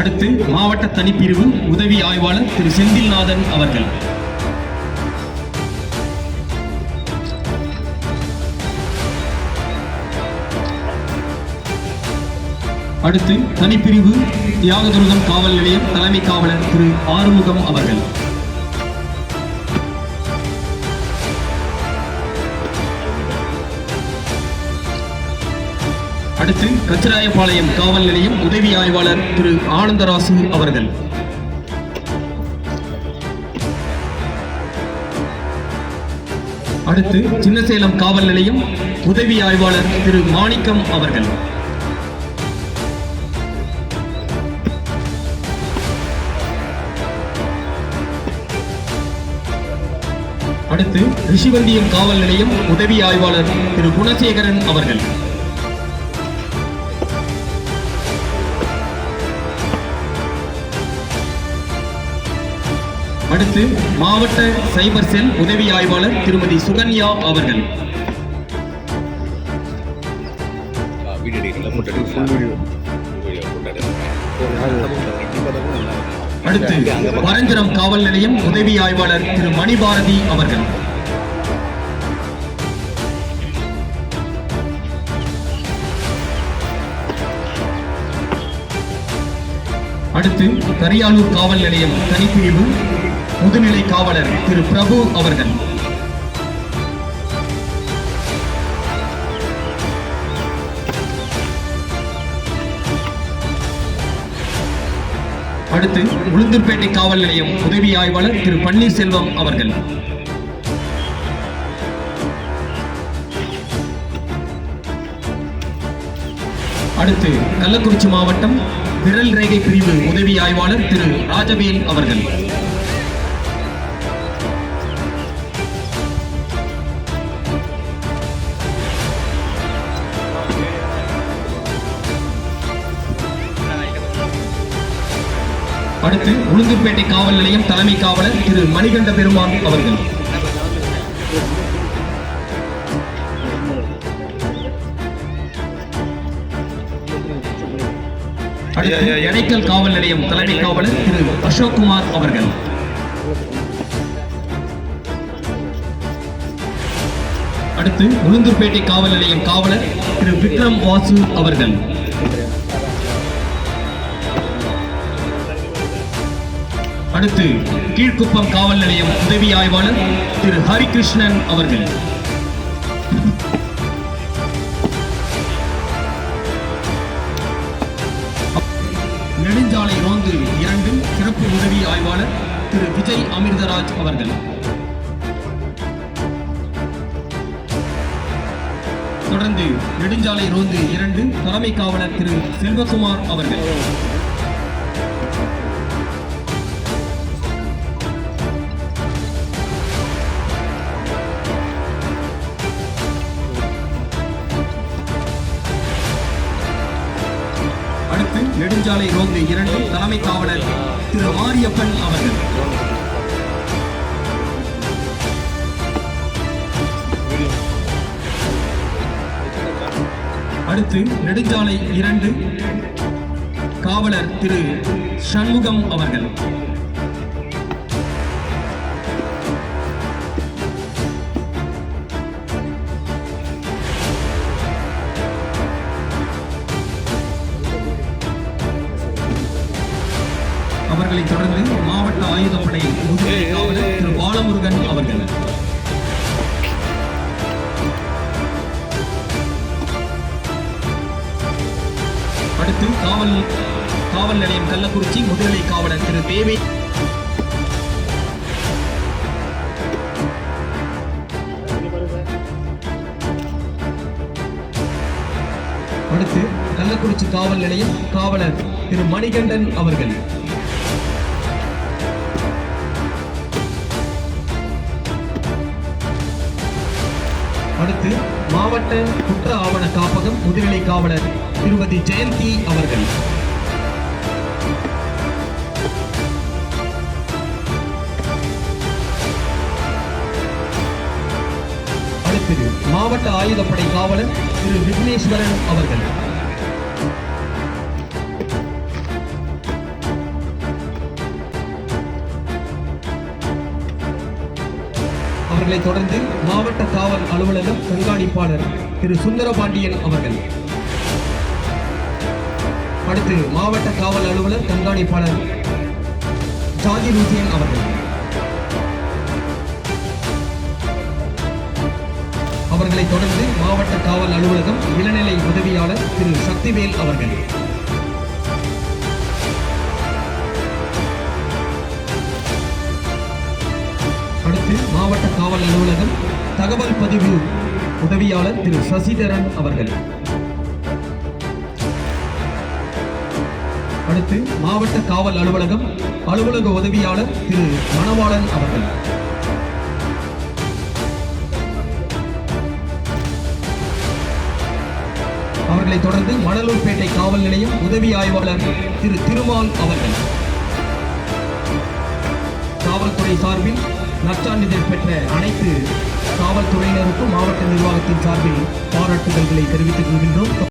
அடுத்து மாவட்ட தனிப்பிரிவு உதவி ஆய்வாளர் திரு செந்தில்நாதன் அவர்கள். அடுத்து தனிப்பிரிவு தியாகதுருகம் காவல் நிலையம் தலைமை காவலர் திரு ஆறுமுகம் அவர்கள். அடுத்து கச்சிராயபாளையம் காவல் நிலையம் உதவி ஆய்வாளர் திரு ஆனந்தராசு அவர்கள். அடுத்து சின்னசேலம் காவல் நிலையம் உதவி ஆய்வாளர் திரு மாணிக்கம் அவர்கள். அடுத்து ரிஷிவந்தியம் காவல் நிலையம் உதவி ஆய்வாளர் திரு குணசேகரன் அவர்கள். அடுத்து மாவட்ட சைபர் செல் உதவி ஆய்வாளர் திருமதி சுகன்யா அவர்கள். அடுத்து பரஞ்சுரம் காவல் நிலையம் உதவி ஆய்வாளர் திரு மணிபாரதி அவர்கள். அடுத்து கரியாலூர் காவல் நிலையம் தனிப்பிரிவு முதுநிலை காவலர் திரு பிரபு அவர்கள். அடுத்து உளுந்தூர்பேட்டை காவல் நிலையம் உதவி ஆய்வாளர் திரு பன்னீர்செல்வம் அவர்கள். அடுத்து கள்ளக்குறிச்சி மாவட்டம் விரல் ரேகை பிரிவு உதவி ஆய்வாளர் திரு ராஜவேல் அவர்கள். அடுத்து உளுந்தூர்பேட்டை காவல் நிலையம் தலைமை காவலர் திரு மணிகண்ட பெருமான் அவர்கள். அடுத்து எடைக்கல் காவல் நிலையம் தலைமை காவலர் திரு அசோக்குமார் அவர்கள். அடுத்து உளுந்தூர்பேட்டை காவல் நிலையம் காவலர் திரு விக்ரம் வாசு அவர்கள். அடுத்து கீழ்குப்பம் காவல் நிலையம் உதவி ஆய்வாளர் திரு ஹரிகிருஷ்ணன் அவர்கள். நெடுஞ்சாலை ரோந்து இரண்டு சிறப்பு உதவி ஆய்வாளர் திரு விஜய் அமிர்தராஜ் அவர்கள். தொடர்ந்து நெடுஞ்சாலை ரோந்து இரண்டு தலைமை காவலர் திரு செல்வகுமார் அவர்கள். நெடுஞ்சாலை ரோந்து இரண்டு தலைமை காவலர் திரு மாரியப்பன் அவர்கள். அடுத்து நெடுஞ்சாலை இரண்டு காவலர் திரு சண்முகம் அவர்கள். அவர்களை தொடர்ந்து மாவட்ட ஆயுதப்படை திரு பாலமுருகன் அவர்கள். அடுத்து காவல் காவல் நிலையம் கள்ளக்குறிச்சி முதுநிலை காவலர் திரு தேவே. அடுத்து கள்ளக்குறிச்சி காவல் நிலையம் காவலர் திரு மணிகண்டன் அவர்கள். அடுத்து மாவட்ட குற்ற ஆவண காப்பகம் முதுநிலை காவலர் திருமதி ஜெயந்தி அவர்கள். அடுத்தது மாவட்ட ஆயுதப்படை காவலர் திரு விக்னேஸ்வரன் அவர்கள். அவர்களை தொடர்ந்து மாவட்ட காவல் அலுவலகம் கண்காணிப்பாளர் திரு சுந்தரபாண்டியன் அவர்கள். அடுத்து மாவட்ட காவல் அலுவலர் கண்காணிப்பாளர் ஜாதி ஹுசேன் அவர்கள். அவர்களை தொடர்ந்து மாவட்ட காவல் அலுவலகம் இளநிலை உதவியாளர் திரு சக்திவேல் அவர்கள். மாவட்ட காவல் அலுவலகம் தகவல் பதிவு உதவியாளர் திரு சசிதரன் அவர்கள். அடுத்து மாவட்ட காவல் அலுவலகம் அலுவலக உதவியாளர் திரு மணவாளன் அவர்கள். அவர்களைத் தொடர்ந்து மணலூர்பேட்டை காவல் நிலையம் உதவி ஆய்வாளர் திரு திருமால் அவர்கள். காவல்துறை சார்பில் நற்சான்றிதழ் பெற்ற அனைத்து காவல்துறையினருக்கும் மாவட்ட நிர்வாகத்தின் சார்பில் பாராட்டுதல்களை தெரிவித்துக் கொள்கின்றோம்.